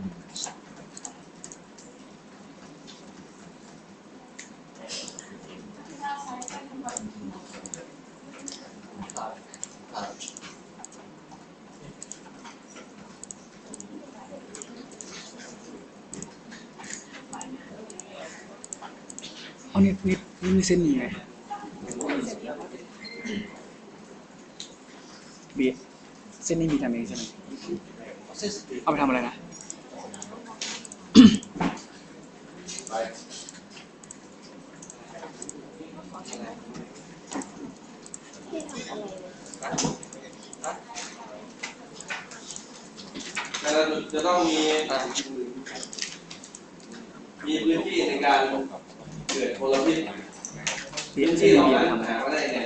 เอานี่นี่นี่มีเส้นนี้ไหมบีเส้นนี้มีทำเองใช่ไหมเอาไปทำอะไรนะ ที่ทำอะไรเลย แต่เราจะต้องมี มีพื้นที่ในการเกิดมลพิษบีพื้นเส้ที่นเหนี้ล่าบีนั้ไปนทำอะไรหามาได้ไง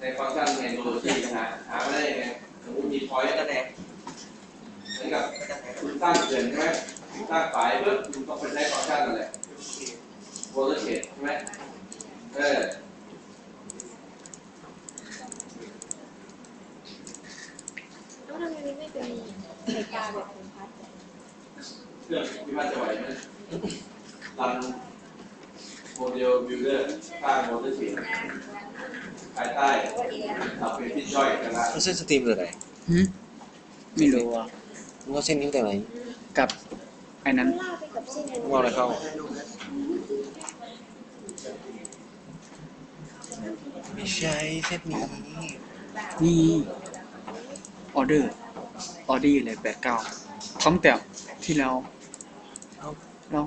ในฟังก์ชันในโมโลจีหาหามาได้ไงสมมติมีพอยต์ก็แดงเหมือนกับคุณสร้างเขื่อนใช่ไหมคุณสร้างฝายปุ๊บคุณต้องไปใช้ฟังก์ชันนั่นแหละโวลต์เชดใช่ไหมเออแล้วทำไมมันไม่เป็นไข่ปลาแบบของพัดเครื่องที่มันจะไหวไหม รันโมเดลบิลเดอร์สร้างโวลต์เชดภายใต้ทำเป็นที่ย่อยกันละเอาเส้นสตรีมหรืออะไรหืมไม่รู้อะมึงเอาเส้นนี้ตั้งแต่ไหนกับไอ้นั้นลากไปกับเส้นมึงเอาอะไรเข้าไม่ใช่เส้นนี้นี่ออเดอร์ออดี้เลยแปดเก้าท้องแต่ที่แล้ว เรา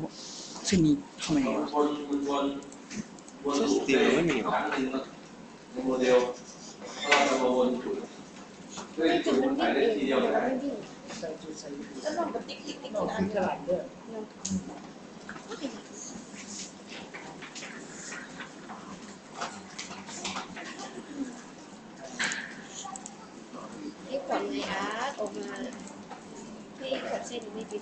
เส้นนี้เข้ามาบไงนวะบนบนบนรูปถังหรอในโมเดลเราจะมาวนจุดเพื่อจุดมันใส่ได้ทีเดียวเลยแล้วลองกระติ๊กติ๊กติ๊กอันเดียวที่ขวัญในอาร์ตออกมาที่ขวัญเส้นไม่เป็น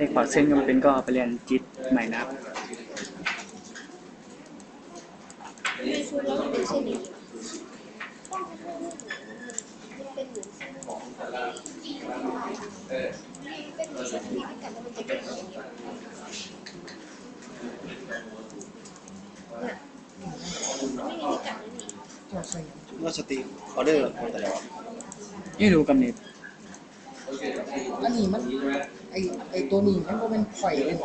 ให้ขอเส้นก็มันเป็นก็ไปเรียนจิตใหม่นะครับไม่ช่วยแล้วมันเป็นเส้นอย่างนี้มันเป็นเหมือนเส้นเออเป็นเหมือนเส้นที่กัดแล้วมันจะเป็นอย่างนี้เนี่ยไม่มีที่กัดเลยนี่มึงเอาสตรีมออเดอร์ตั้งแต่ไหนวะไม่รู้กำเนิดอันนี้มันนี่ใช่ ไหมไอไอตัวนี้มันก็เป็นข่อยเลย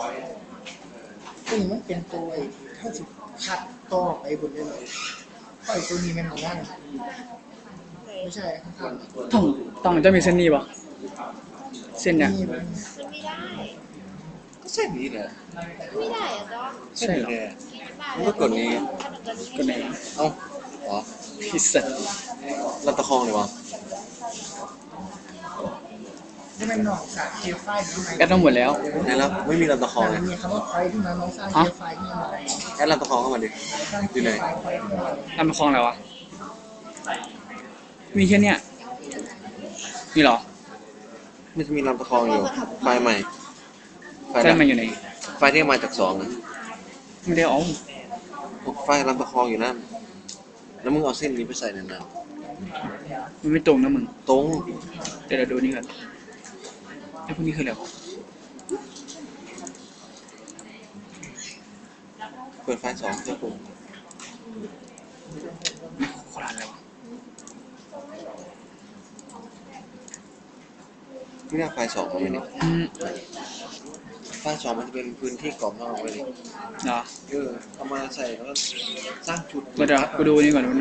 ตัวนี้มันเป็นตัวไอถ้าสิคัดต่อไปบนเลยข่อยตัวนี้มันของนั่นไม่ใช่ข้างต้องต้องจะมีเส้นนี้ปะเส้นๆเนี่ยนี่มันมันไม่ได้ก็เส้นนี้แหละไม่ได้อะจ้อเส้นนี้แหละมันก็กดนี้ก็ไหนเอ้าอ๋อพิเศษรัตะคองเลยวะ นี่มันหนองสารเคลไฟล์ที่ไหนแอดต้องหมดแล้วไหนแล้วไม่มีรัตะคองเลยมีคำว่าคอยที่มันน้องสร้างเคลไฟล์ที่มันแอดรัตะคองเข้ามาดิ สร้างเคลไฟล์คอยที่มันนำมาคลองอะไรวะ มีแค่เนี้ยนี่เหรอไม่จะมีรัตะคองอยู่ ไฟล์ใหม่ ไฟล์เส้ดันบมันอยู่ไหน ไฟล์ที่มาจากสองนะไม่ได้เอาไฟล์รัตะคองอยู่นั่น แล้วมึงเอาเส้นนี้ไปใส่ในนั้นมันไม่ตรงนะมึง ตรง เดี๋ยวเราดูนี่ก่อน ไอ้พวกนี้คืออะไรวะเปิดไฟล์สองเพื่อปรุงโคราชอะไรวะไม่ได้ไฟล์สองมาเลยเนี่ยอืมไฟล์สองมันจะเป็นพื้นที่กรอบนอกไปเลยเหรอเออเอามาใส่แล้วก็สร้างจุด มาเดี๋ยวกูดูนี่ก่อนวัน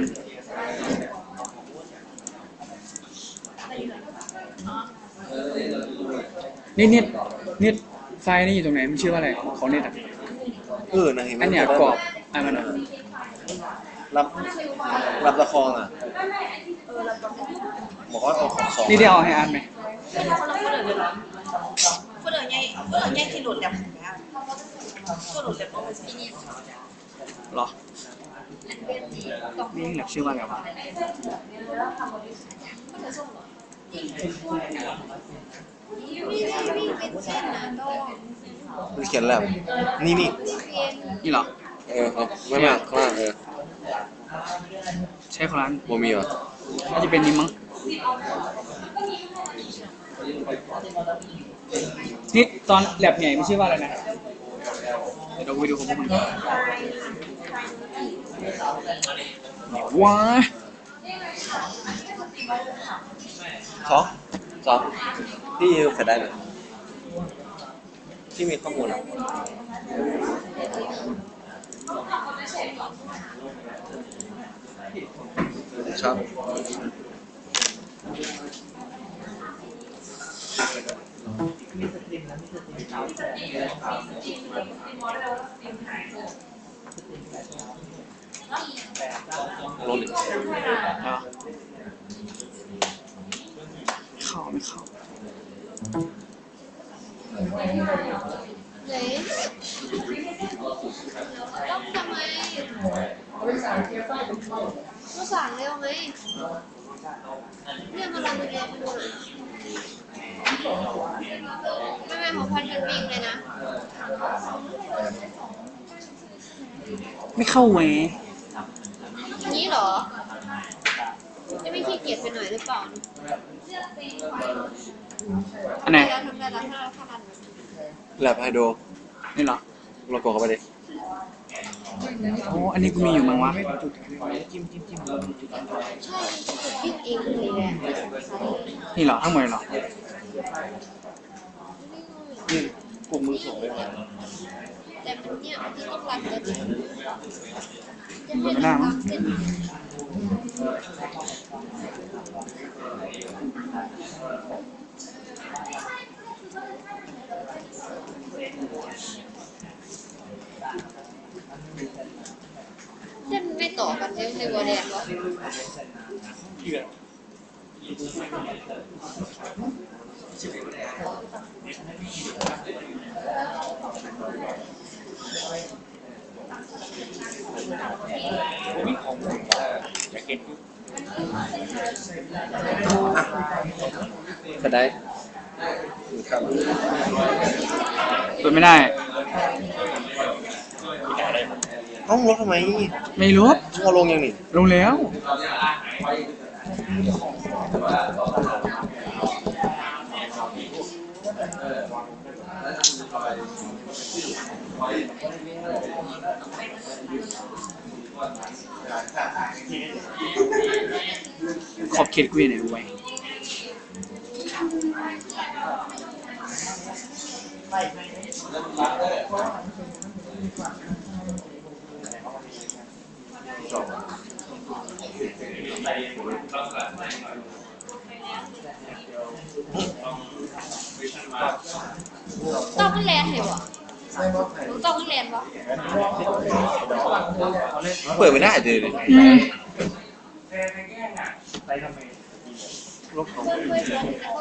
นึงนี่นิดนิดไฟล์นี่อยู่ตรงไหนมันชื่อว่าอะไรของเน็ตอะเออนะเห็นไหมอันเนี้ยกรอบอันมันอะรับรับละครอะบอกว่าเอาของสองนี่ได้เอาให้อ่านไหมผู้เดินใหญ่ผู้เดินใหญ่ที่หลุดแบบนี้ผู้หลุดแบบว่าปีนี้เหรอนี่แหละชื่อว่าอะไรวะไม่ได้ไม่เป็นเส้นนะต้องมันเขียนแล้ว นี่นี่เป็นนี่เหรอ เออครับไม่มากข้างล่างเออใช้ของร้านโมมีเหรอน่าจะเป็นนี้มั้งนี่ตอนแลบใหญ่ไม่ชื่อว่าอะไรนะ เดี๋ยวเราไปดูของพวกมันว้า สองสองที่เสร็จได้ไหมที่มีข้อมูลอะครับโลหนึ่งเข้าไม่เข้าไหนต้อ งทำไมเอาไปสั่งเกียร์ไฟเป็นไฟก็สั่งเร็วไหมเนี่ยมาลองดูเร็วมาดูหน่อยไม่ไม่ของพันกันวิ่งเลยนะ ไม่เข้าแหว นี้เหรอ จะไม่ขี้เกียจไปหน่อยหรือเปล่าอันไหนเราทำได้แล้วถ้าเราถ้ารันแลบไฮโดรนี่เหรอเรากดเข้าไปดิโอ้อันนี้กูมีอยู่มั้งวะใช่จุดวิ่งเองเลยแหละนี่เหรอทั้งหมดเลยเหรอนี่กลุ่มมือส่งไปมา แต่มันเนี่ยมันต้องรันกันจะเปิดไม่ได้มั้งเส้นเส้นไม่ต่อกันใช่ไหมในวัวแดงวะเสร็จได้ครับเปิดไม่ได้เอ้าลดทำไมไม่รู้ช่วงลงยังนี่ลงแล้ว ขอบเขตกูอยู่ไหนรู้ไว้ ต้องมันแลนด์เหรอวะหนูต้องมันแลนด์วะเปิดไม่ได้เลยดิอืมลบของเพื่อนๆเขา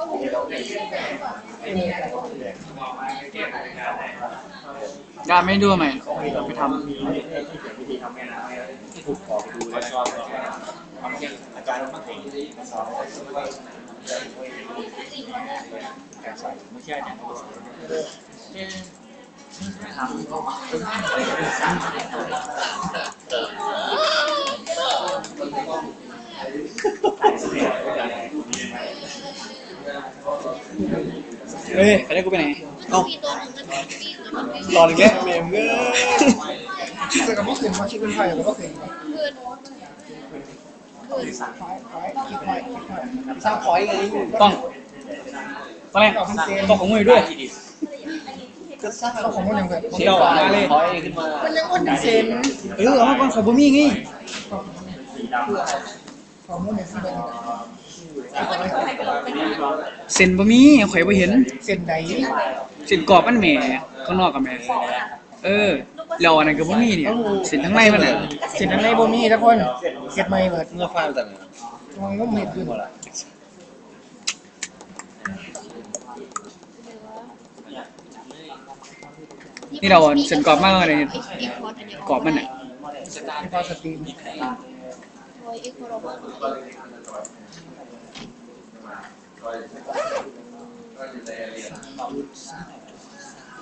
ดาไม่ดูไหมไปทำ เฮ้ยไปได้กูไปไหนเขามีตัวหนึงมันวิ่งอะมันวิ่งรออีกแล้วเมมเกอร์แต่กับพวกอื่นมาคิดเป็นไฟกับพวกอื่นเพื่อน สร้างพอยต์ไงต้องต้องอะไรต้องของมือด้วยก็สร้างเอาของมันยังไงเชี่ยวมาเลยพอยต์ขึ้นมามันยังอ้วนเซนเออเอามาก่อนขอบมีไงของมันเนี่ยเป็นเส้นบ่มีข่อยบ่เห็นเซนใดเส้นกรอบมันแหม่ข้างนอกกับแหม่เออ แล้วอันนั้นก็บ่มีเนี่ยเส้นข้างในมันน่ะเซนในบ่มีทุกคนเก็บไม่เบิดเมื่อฟ้าแต่ไหนมันก็เม็ดอยู่นี่เราเส้นกรอบมากเลยเอ็กซ์เอ็กซ์พอร์ตอันเดียวกรอบมันน่ะพอสตรีม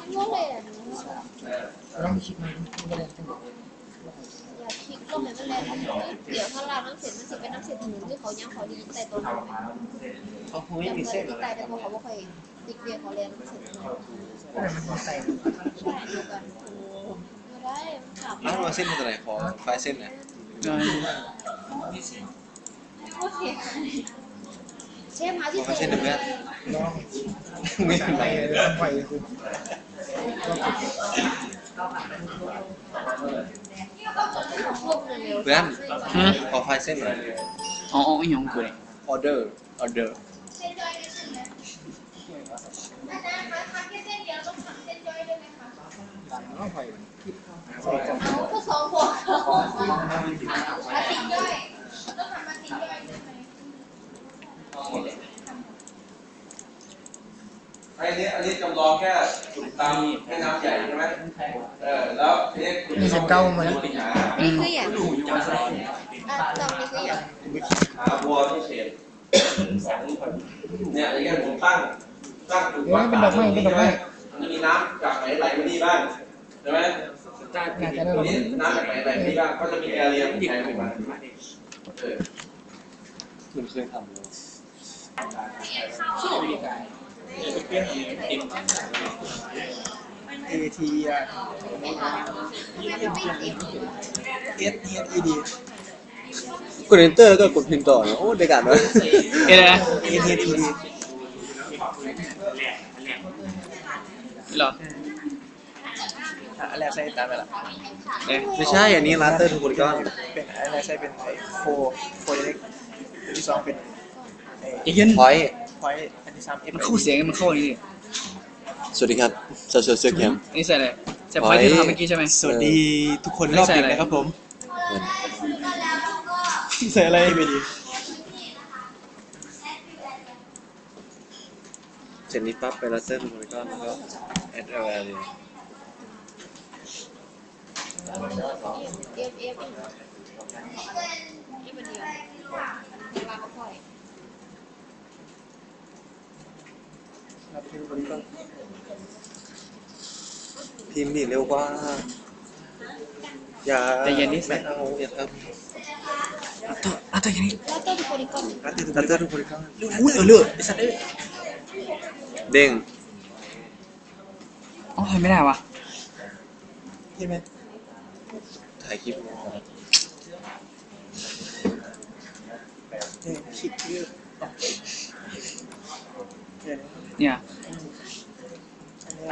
โอ้ยเอ็กซ์พอร์ตมันก็เลยอะต้องคิดมันไม่ได้ตั้งอยากคิดลงให้มันแรงเดี๋ยวถ้าลาน้ำเสร็จมันสิเป็นน้ำเสร็จถนนที่เขาย่างเขาดีแต่ตัวเขาเขาคงไม่มีเส้นอกแต่แต่พอเขาบอกใครติ๊กเบียร์เขาแรงน้ำเสร็จถนนก็เลยมันต้องใส่ใช่เดียวกันไม่ได้มันขับอ้วมาเส้นมาจากไหนขอไฟเส้นน่อยได้โอเคเชฟมาที่อไฟล์เส้นหน่อยเพื่อนลองไม่เป็นไรองไฟคือ เพื่อนฮะขอไฟล์เส้นหน่อยอ๋ออ๋ออีหยังกูเลยออเดอร์ออเดอร์น้องไฟเอาก็สองหัวเขามาติดย่อยต้องทำมาติดย่อยด้วยไหม อันนี้อันนี้จำลองแค่ขุดตามแม่น้ำใหญ่ใช่ไหมเออแล้วทีนี้คุณนี่จะเก้ามาแล้วปัญหานี่คืออย่างอะตอนนี้คืออย่างหาวัวที่เฉดสองเนี่ยอย่างเงี้ยผมตั้งตั้งขุดเดี๋ยวให้เป็นดอกไม้เป็นดอกไม้มันจะมีน้ำจากไหนไหลมานี่บ้างใช่ไหมน่าจะได้หรตัอวนี้น้ำจากไหนไหลมานี่บ้างก็จะมีแอเรียที่ไหลมาเออมันเคยทำเลย เอทีอะไม่ทำไม่ทำไม่ติดเอสเอสอีดีกดเอนเตอร์แล้วก็กดพิมพ์ต่อเนอะโอ้ได้การเลยเอ๊ะนะเอสเอสอีดีเหรออะไรใส่ตามไปละเอ๊ะไม่ใช่อันนี้ลาเตอร์ทูโพลิกอนเป็นอะไรใส่เป็นไอ้โฟโฟเล็กอันที่สองเป็นไอ้ไอ้เหี้ยันพอยต์ พอยอันที่สามเอฟมันเข้าเสียงมันเข้าอันนี้ดิสวัสดีครับเซอร์เซอร์เซอร์แคม อันนี้ใส่อะไรใส่พอยที่ทำเมื่อกี้ใช่ไหม สวัสดีทุกคนรอบดึกนะครับผมใส่อะไรไปดีเสร็จนี้ปั๊บไปลาเตอร์ทูโพลิกอนแล้วก็แอดเอลเลยเอฟเอฟเอฟนี่เป็นเดียววางก็ปล่อย รับพิมพ์บริกรพิมพ์ดิเร็วกว่า อย่าแต่เย็นนี่ใส่ไม่เอาอย่าทตัวอะตัวอย่างนี้แล้วต้นโพลิกอนำลาเตอร์ลาเตอร์ทูโพลิกอนอุ้ยเออเลือดไอ้สัตว์เอ้ยเด้งอ๋อทำไม่ได้วะใช่ไหมถ่ายคลิปเนี่ยคิดเยอะ เนี่ยเนี่ยอันนี้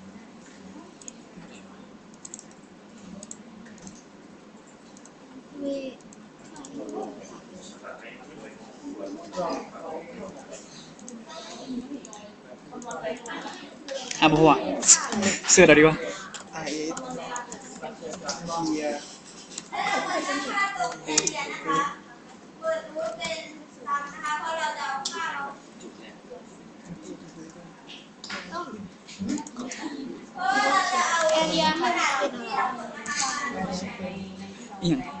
ลาเตอร์บริกรบ้างลาเตอร์บริกรเขาก็จะเชื่อแล้วกับลาเตอ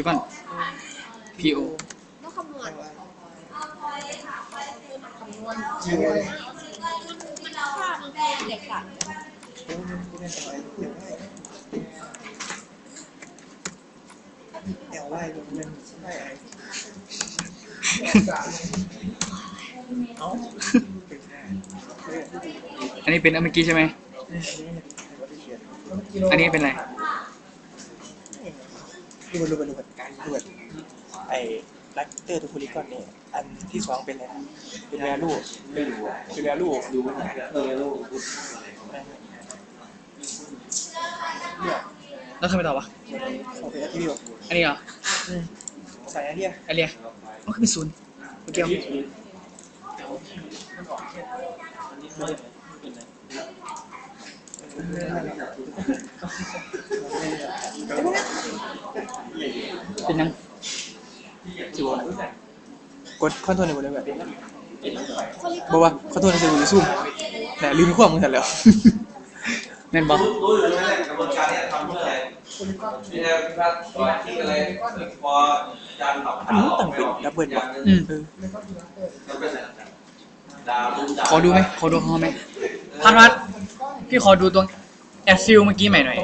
ริกรแล้วก็ไปไหนนะเดี๋ยวจะบอกว่าจำไม่จำไม่ได้จำไม่ได้จำไม่ได้เขาต้องยังไงวะเดี๋ยวเดี๋ยวเดี๋ยวเดี๋ยวอ่าเอสคุณพาดีวัวบอกว่ามีอะบอกว่าเสื้อเราดีวะไอเอสเทียแอเรียค่ะเป็นอะไร อีหยังบริกอนพีโอต้องคำนวณเทียมันค่ามันคือเด็กสัตว์แอลไล่ลงเงินได้ไอเอาอันนี้เป็นอันเมื่อกี้ใช่ไหมอันนี้เป็นอะไรดูดูดูดูดูไอ้ลักเตอร์ทูโพลิกอนเนี่ยอันที่สองเป็นอะไรเป็นแวลูไม่รู้เป็นแวลูดูมันเออแวลูแล้วทำไมต่อวะขอไปที่วิวอันนี้เหรอใส่อันเนี้ยไอเรียมันคือเป็นศูนย์เมื่อกี้เอาเป็น ยังจิวกดคอนโทรลในบนเลยแบบบอกว่าคอนโทรลในสื่อซูมแต่ลืมความมึงเสร็จแล้วแม่นบอกรู้อยู่แล้วกระบวนการนี้ทำเพื่ออะไรนี่นะพี่พัดก่อนที่อะไรพอจานตอบอันนี้ต่างเป็นดับเบิลว่ะอืมเออดาวรุ่งดาวขอดูไหมขอดูเขาไหมพัดพัด พี่ขอดูตรงแอดฟิลเมื่อกี้ใหม่หน่อย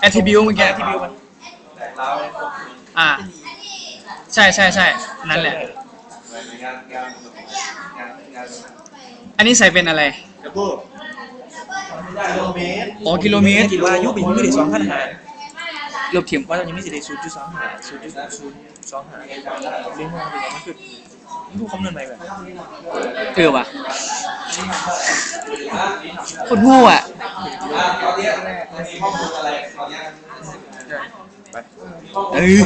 แอทริบิวเมื่อกี้แอทริบิวมันแตกเล้าอ่า ใช่ใช่ใช่นั่นแหละ งานงานงานงานอันนี้ใส่เป็นอะไรกิโลเมตรอ๋อกิโลเมตรคิดว่ายุบเป็นยุบได้สองพันหาลบเทียม ว่าตอนนี้มีสิทธิ์ศูนย์จุดสองหาศูนย์จุดศูนย์สองหาเรื่องว่าเป็นมันคือ ผู้คำนวณใหม่แบบเออว่ะคนง่อะเข้อมูลอะไรตอนเว้ยเออ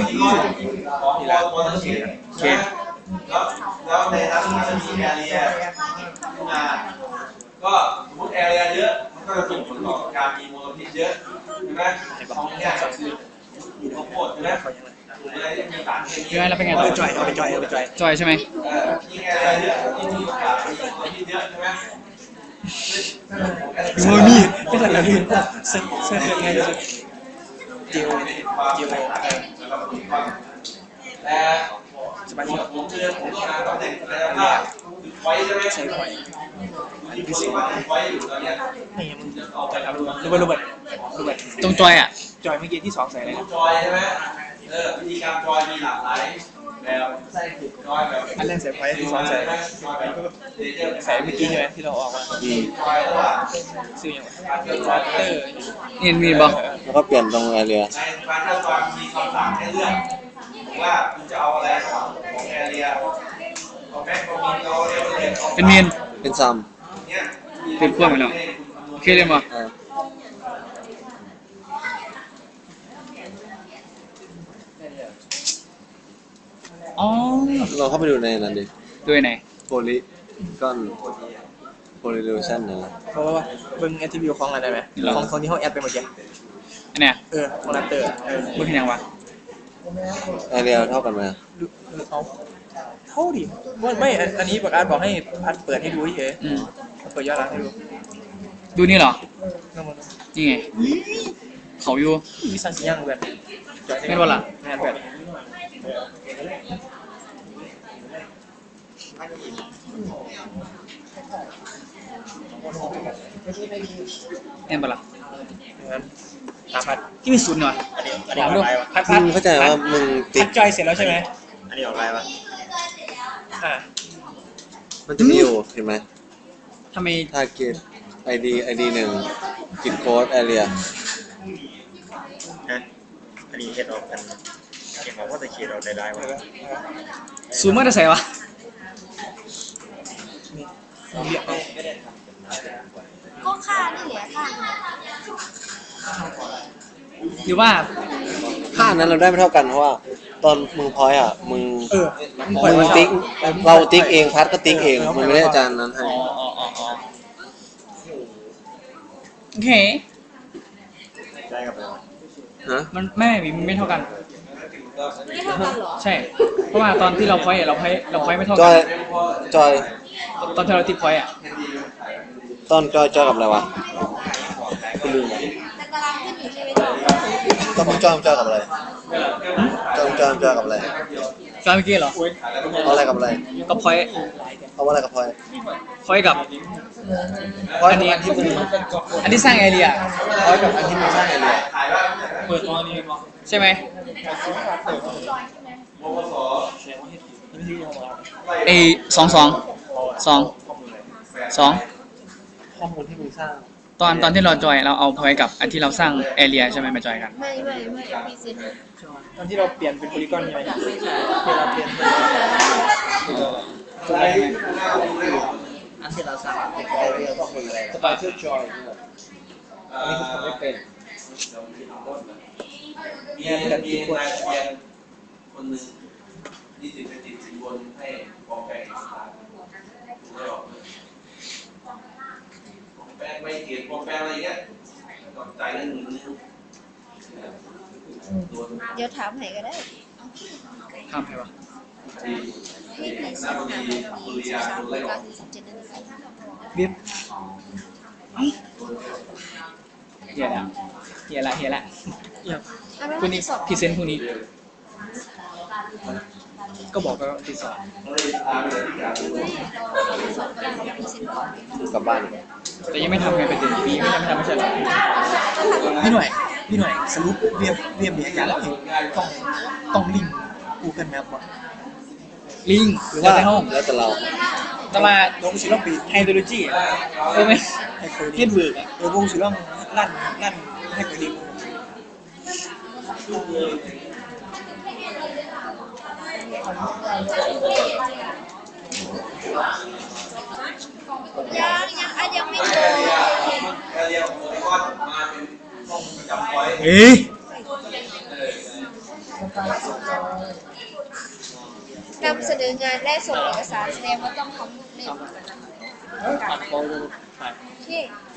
ของเราตัวตั้งเขียนโอเคแล้วแล้วในนั้นมันจะมีแอเรียขึ้นมาก็สมมติแอเรียเยอะมันก็จะส่งผลต่อการมีมลพิษเยอะใช่ไหมของเนี่ยคือข้าวโพดใช่ไหม อะไรที่มีสารเคมีเดี๋ยวแล้วเป็นไงต่เอาอไปจอยเอาไปจอยเอาไปจอยจอยใช่ไหมเอ่อยิ่งแอเรียเยอะยิ่งมีโอกาสมีมลพิษเยอะใช่ไหมโมมี่ไม่ใช่แล้วลืมเซ็นเซ็นไงจะเจียวเจียวแต่สบายดีผมคือผมต้องการตำแหน่งศักยภาพคือไว้ใช่ไหมใช้ไฟอันนี้คือสิ่งที่ไว้อยู่ตอนเนี้ยนี่มึงเอาใจรับรู้รู้บ่รู้บ่รู้บ่ตรงจอยอะจอยเมื่อกี้ที่สองใส่อะไรนะจอยใช่ไหม เออวิธีการจอยมีหลากหลายแบบจอยแบบอันแรกใส่ไฟที่สองใส่จอยแบบเดเจอร์ใส่เมื่อกี้ใช่ไหมที่เราออกมาอืมจอยระหว่างซื้อยังไงการเคลื่อนไหวเตอร์นี่มีบอกแล้วก็เปลี่ยนตรงแอเรียในการเคลื่อนไหวมีคำสั่งให้เลือกว่าคุณจะเอาอะไรของแอเรียของแม็กของมินเอาเอเวอเรสต์เป็นเมียนเป็นซัมเนี่ยเป็นขั้วไปแล้วโอเคเลยมั้ย อ่าอ๋อเราเข้าไปดูในนั้นดิด้วยไหน โพลีกอนโพลีลูชันนั่นแหละ เพราะว่าเบิ่งแอทริบิวของอะไรไหมของของที่เขาแอดไปเมื่อกี้อันเนี้ยเออของลัตเตอร์เออมึงเห็นยังวะแอเรียเท่ากันไหมเอาเท่าดิไม่ไม่อันนี้บอกอาร์ตบอกให้พัดเปิดให้ดูเฉยอืมเปิดย้อนหลังให้ดูดูนี่เหรอนั่งมันนี่ไงเขาอยู่ มีสันสีย่างแบบไม่รู้ล่ะงานแบบเห็นปะล่ะงั้นตามพัดที่มีศูนย์เหรออันนี้อันถานี้มอดูอกไลน์วะพัดพัดมึงเข้าใจว่ามึงติ๊พักดจอยเสร็จแล้วใช่ไหมอันนี้ออกไลน์ปะอ่ามันจะมีอยู่เห็นไหมทำไมทาร์เก็ตไอดีไอดีหนึ่งกิดโค้ดแอเรียฮะอันนี้เฮ็ดออกกันเขียนบอกว่าจะเขียนออกได้ได้วะศูนย์มาจะใส่วะนี่เอาเรียกเอา ก็ค่านี่แหละค่าหรือว่า ค่านั้นเราได้ไม่เท่ากันเพราะว่า ตอนมึงพอยอะมึงเออมึงติ๊กเราติ๊กเองพัดก็ติ๊กเองมันไม่ได้อาจารย์นั้นให้อ๋ออ๋ออ๋ออ๋อโอเค ได้กับอะไรวะฮะมันไม่ไม่มันไม่เท่ากัน ไม่เท่ากันเหรอใช่ เพราะว่าตอนที่เราพอยต์เราพอยต์เราพอยต์ไม่เท่าจกัอยนจอยตอนที่เราติ๊กพอยต์อะ ตอนจอยจอยกับอะไรวะกูลืมแต่ตารางขึ้นอยู่ใช่ไหมจ๊ะตอนมึงจอยมึงจอยกับอะไรจอยมึงจอยมึงจอยกับอะไรจอยเมื่อกี้เหรอ เอาอะไรกับอะไรก็พอยต์เอาอะไรกับพลอยพอยต์กับ พลอยอันนี้อันที่มึงอันที่สร้างแอเรียพลอยกับอันที่มึงสร้างเอเรียเปิดตัวนี้ใช่ไหมโมโสเอสองสองสองสอง ข้อมูลที่มึงสร้าง ตอนตอนที่เราจอยเราเอาพอยต์กับอันที่เราสร้างแอเรียใช่ไหมมาจอยกัน ไม่ไม่ไม่มีเซ็นตอนที่เราเปลี่ยนเป็นโพลีกอนใช่ไหมเวลาเปลี่ยนใช้หน้าดูได้หมดอันที่เราสร้างเป็นแอเรียก็คืออะไรสปาร์ชื่อจอยอันนี้ผมไม่เป็นมีมีนายทะเบียนคนหนึ่งที่ติดไปติดสินบนให้ปลอมแปลงเอกสารถูกไหมบอกเลย ปลอมแปลงไม่เขียนปลอมแปลงอะไรเงี้ยต้องจ่ายเงินหมื่นนึงโดนเดี๋ยวถามให้ก็ได้ห้ามใครวะคดีที่มีหสน้าองคดีหาสุมีริยาสามโดนร้อไล่ยออเก้ากสิบเจ็ดนาฬิกาเบียบเฮียละเฮียละเฮียละเฮียพรุ่งนี้พรีเซนต์พรุ่งนี้ ก็บอกไปว่าติดสอบเลยตามไปที่การดูสอบก็ได้ของพิเศษก่อนกลับบ้าน แต่ยังไม่ทำไงประเด็นปีไม่ทำไม่ทำไม่ใช่เหรอพี่หน่วยพี่หน่วยสรุปเรียบเรียบเรียงอย่างเองต้องต้องลิงก์กูเกิลแมปวะลิงก์หรือว่าในห้องแล้วแต่เราตลาดลงศิลปีไฮโดรโลจีเออไหมเฮ็ดเวิร์กเออวงศิลป์ลั่นลั่นให้ไปดี ยังยังอะยังไม่แอเจอเรียแอเรียของโอลิกอนมาเป็นห้องประจำไว้เอ้ยนำเสนองานและส่งเอกสารแสดงว่าต้องทำลูกเล่มตัดโปรถ่ายที่จะมีข้อจำ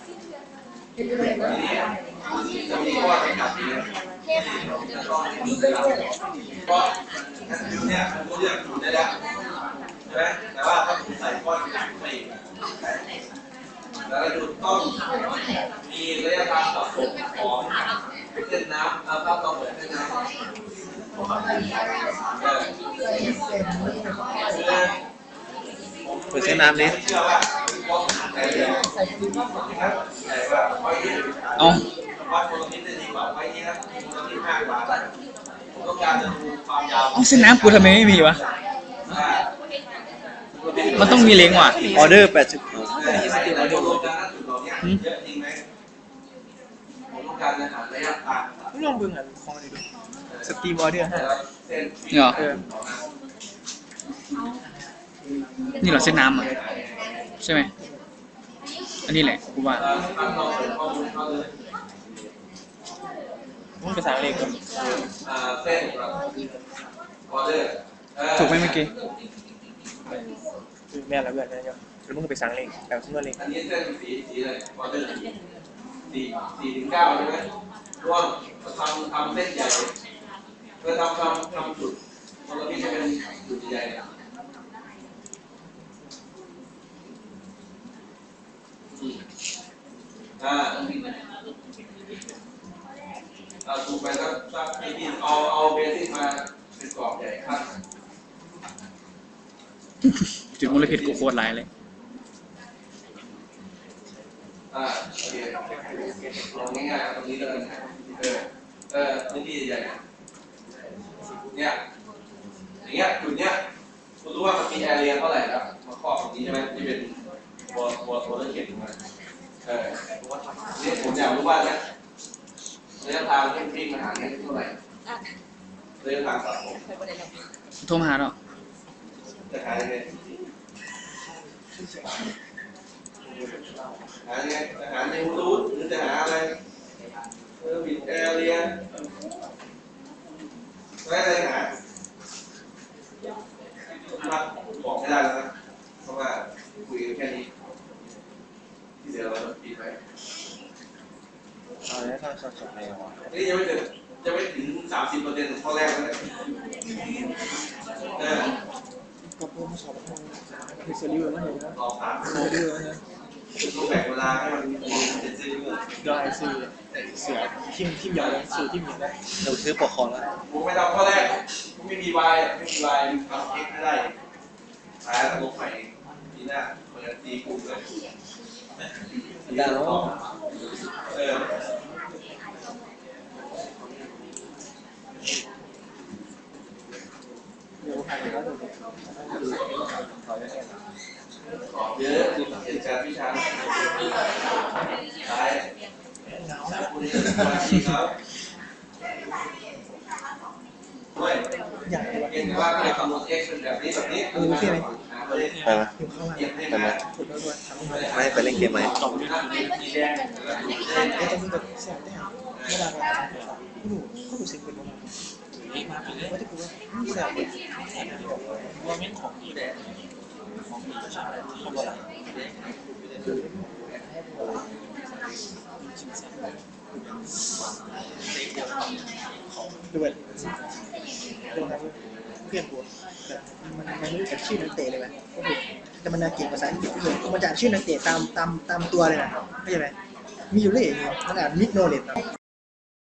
กัดนี้เนี่ยมันก็เรียกดูได้แล้วใช่ไหมแต่ว่าถ้าคุณใส่ก้อนไปอีกแล้วก็จุดต้องมีระยะทางต่อส่ของเส้นน้ำแล้วก็ต้องเปิดเส้นน้ำเออคือเปิดเส้นน้ำนี้ ชื่อว่าต้องใส่เรือใส่ว่าไว้ที่เอาวัดโมลพิษได้ดีกว่าไว้ที่นะโมลพิษมากกว่าผมต้องการจะดูความยาวเอาเส้นน้ำกูทำไมไม่มีวะ มันต้องมีเล้งว่ะ ออเดอร์แปดสิบผมต้องการจุดเหล่านี้เยอะจริงไหมผมต้องการจะหาระยะทางลองเบิ่งอะคอมดูสตรีมออเดอร์แต่ฮะละเส้นนี่เหรอ นี่เหรอเส้นน้ำอะ ใช่ไหมอันนี้แหละกูว่าทางเราเปิดข้อมูลเขาเลยมึงภาษาเลขก่อนอ่าเส้นครับออเดอร์ถูกไหมเมื่อกี้แม่ละเพื่อนนะเนาะแล้วมึงก็ไปสั่งเลขแบบคำนวณเลขอันนี้เส้นสีสีเลยออเดอร์สี่สี่ถึงเก้าใช่ไหมร่วมทำทำเส้นใหญ่เพื่อทำทำทำจุดโมลพิษจะเป็นจุดใหญ่เนี่ย อ่าเราดูไปสักสักไอ้ที่เอาเอาเบสิกมาเป็นกรอบใหญ่ขั้นจุดมลพิษกูโคตรหลายเลยอ่าโอเคลองง่ายๆตรงนี้แล้วกันเออเออพื้นที่ใหญ่เนี่ยอย่างเงี้ยจุดเนี้ยคุณรู้ว่ามันมีแอเรียเท่าไหร่แล้วมาครอบตรงนี้ใช่ไหมที่เป็น ตัวตัวตัวเลือกเข็มมาเออเนี่ยผมอยากรู้ว่าเนี่ยระยะทางที่วิ่งมาหาเนี่ยเท่าไหร่ระยะทางสะสมโทรมาหาเนาะจะหายังไงหายังไงจะหาในรูทหรือจะหาอะไรเออบิดแอเรียไม่อะไรหามาบอกไม่ได้แล้วนะเพราะว่าคุยกันแค่นี้ ที่เหลือเราปิดไป เอาแล้วถ้าสดๆเลยวะนี่ยังไม่ถึงจะไม่ถึงสามสิบเปอร์เซ็นต์ของข้อแรกเลยเออกับผมสอบคนมีสลิวมาเห็นนะตอบสามโมเดลนะต้องแบ่งเวลาให้มันเสร็จสิ้นเลยก็ไอซีเสือทิมทิมใหญ่สูทิมใหญ่ได้เราซื้อปกครองแล้วผมไม่ทำข้อแรกผมไม่มีวายไม่มีวายทำเอ็กไม่ได้หาระบบใหม่ปีหน้าเปิดตีกลุ่มเลยได้แล้วเออ เดี๋ยวผ่านแล้วสอบเยอะคือเรียนการวิชาตายสามคนนี้มาทีครับด้วยอยากไปเก่งว่าการคำนวณ x เป็นแบบนี้แบบนี้หาไปเลยไปไหมเก็บให้ไปมาไหมไม่ไปเล่นเกมไหมตอบด้วยสีแดงไอ้ตรงนี้กับแสบได้เวลาเรากูรู้เขารู้สึกเป็นประมาณ เฮ้ยมาไปเลยว่าที่กูว่าแซ่บเลยแซ่บเลยว่าแม่งของดีเลยของดีก็ใช่ไหมเขาบอะไรของดูแบบดูแบบเพื่อนกูแบบมันมันไม่รู้จักชื่อนักเตะเลยไหมแต่มันน่าเก่งภาษาอังกฤษเลยมันจะอ่านชื่อนักเตะตามตามตามตัวเลยนะเข้าใจไหมมีอยู่เลยมันอ่านมิดโนเลต